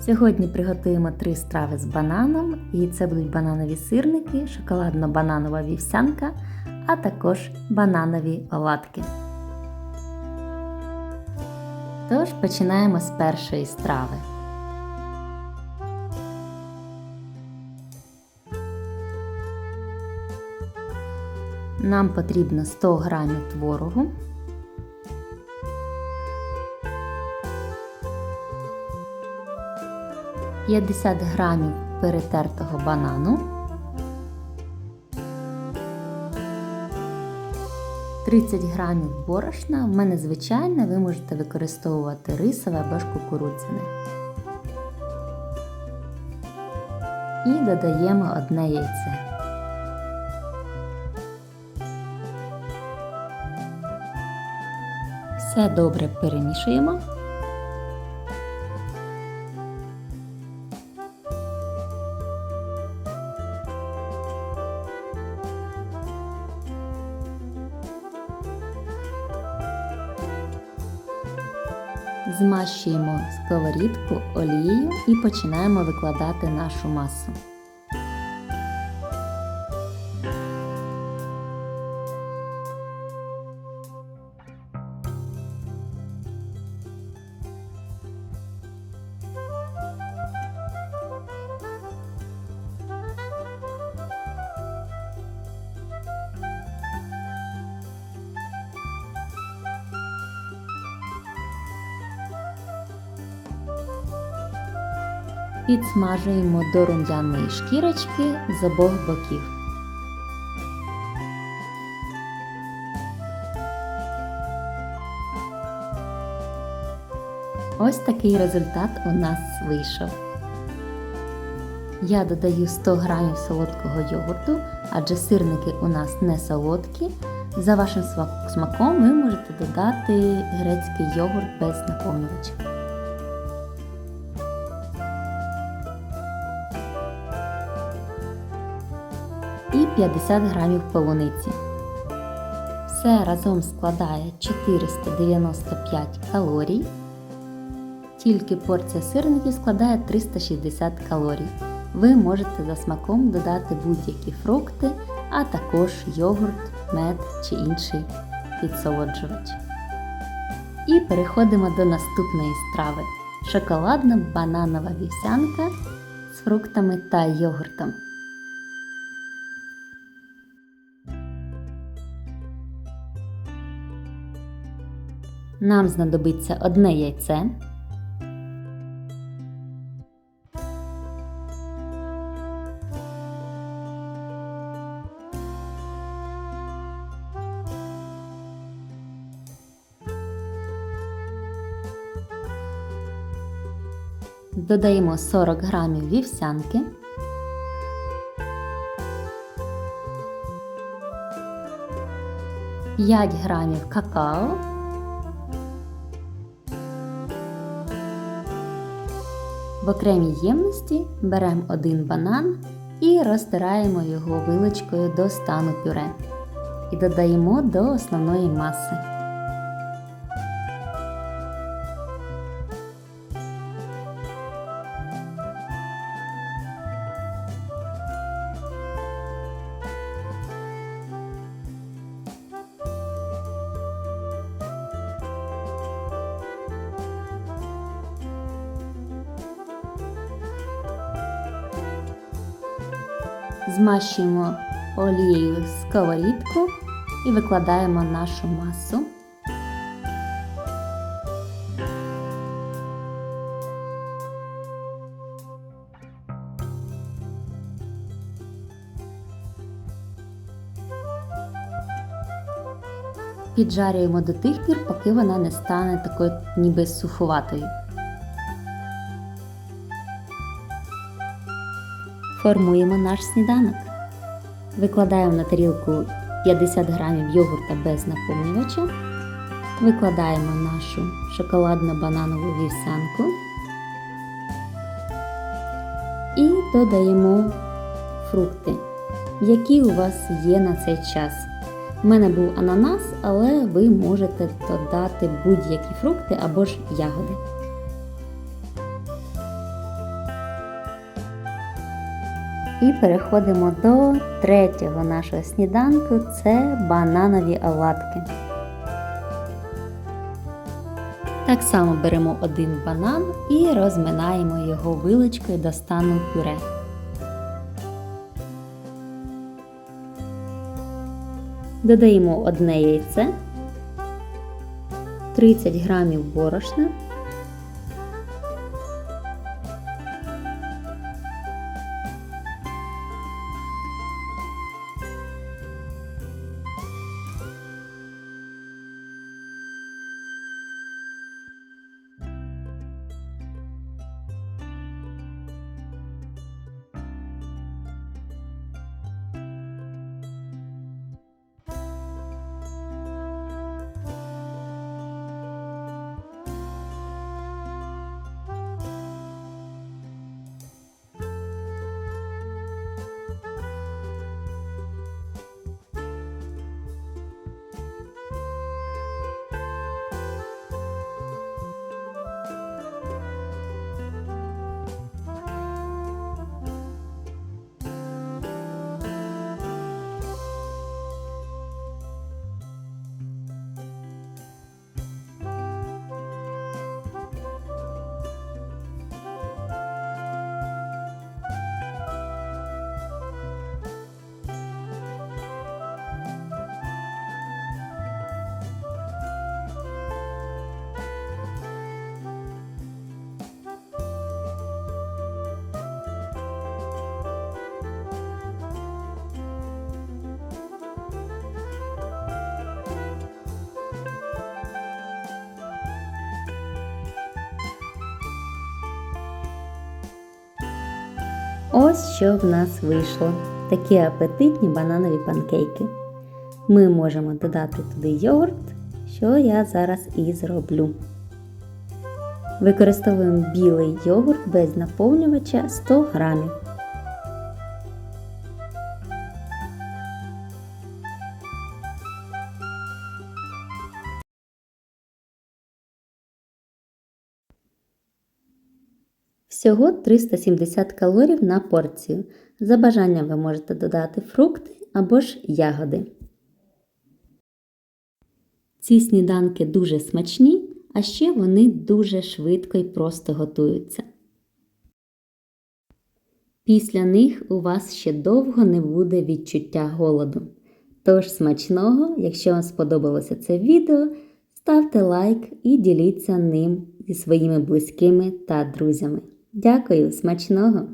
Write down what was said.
Сьогодні приготуємо три страви з бананом, і це будуть бананові сирники, шоколадно-бананова вівсянка, а також бананові оладки. Тож починаємо з першої страви. Нам потрібно 100 грамів творогу, П'ятдесят грамів перетертого банану, 30 грамів борошна. В мене звичайне, ви можете використовувати рисове або ж кукурудзяне. І додаємо одне яйце. Все добре перемішуємо. Змащуємо сковорідку олією і починаємо викладати нашу масу. Підсмажуємо до рум'яної шкірочки з обох боків. Ось такий результат у нас вийшов. Я додаю 100 грамів солодкого йогурту, адже сирники у нас не солодкі. За вашим смаком ви можете додати грецький йогурт без наповнювача. І 50 грамів полуниці. Все разом складає 495 калорій. Тільки порція сирників складає 360 калорій. Ви можете за смаком додати будь-які фрукти, а також йогурт, мед чи інший підсолоджувач. І переходимо до наступної страви шоколадна бананова вівсянка з фруктами та йогуртом. Нам знадобиться одне яйце. Додаємо 40 грамів вівсянки. П'ять грамів какао. В окремій ємності беремо один банан і розтираємо його вилочкою до стану пюре і додаємо до основної маси. Змащуємо олією сковорідку і викладаємо нашу масу. Піджарюємо до тих пір, поки вона не стане такою ніби суховатою. Формуємо наш сніданок. Викладаємо на тарілку 50 грамів йогурта без наповнювача. Викладаємо нашу шоколадно-бананову вівсянку і додаємо фрукти, які у вас є на цей час. У мене був ананас, але ви можете додати будь-які фрукти або ж ягоди. І переходимо до третього нашого сніданку це бананові оладки. Так само беремо один банан і розминаємо його вилочкою до стану пюре. Додаємо одне яйце, 30 грамів борошна, Ось що в нас вийшло. Такі апетитні бананові панкейки. Ми можемо додати туди йогурт, що я зараз і зроблю. Використовуємо білий йогурт без наповнювача 100 грамів. Всього 370 калорій на порцію. За бажанням ви можете додати фрукти або ж ягоди. Ці сніданки дуже смачні, а ще вони дуже швидко і просто готуються. Після них у вас ще довго не буде відчуття голоду. Тож смачного, якщо вам сподобалося це відео, ставте лайк і діліться ним зі своїми близькими та друзями. Дякую, смачного!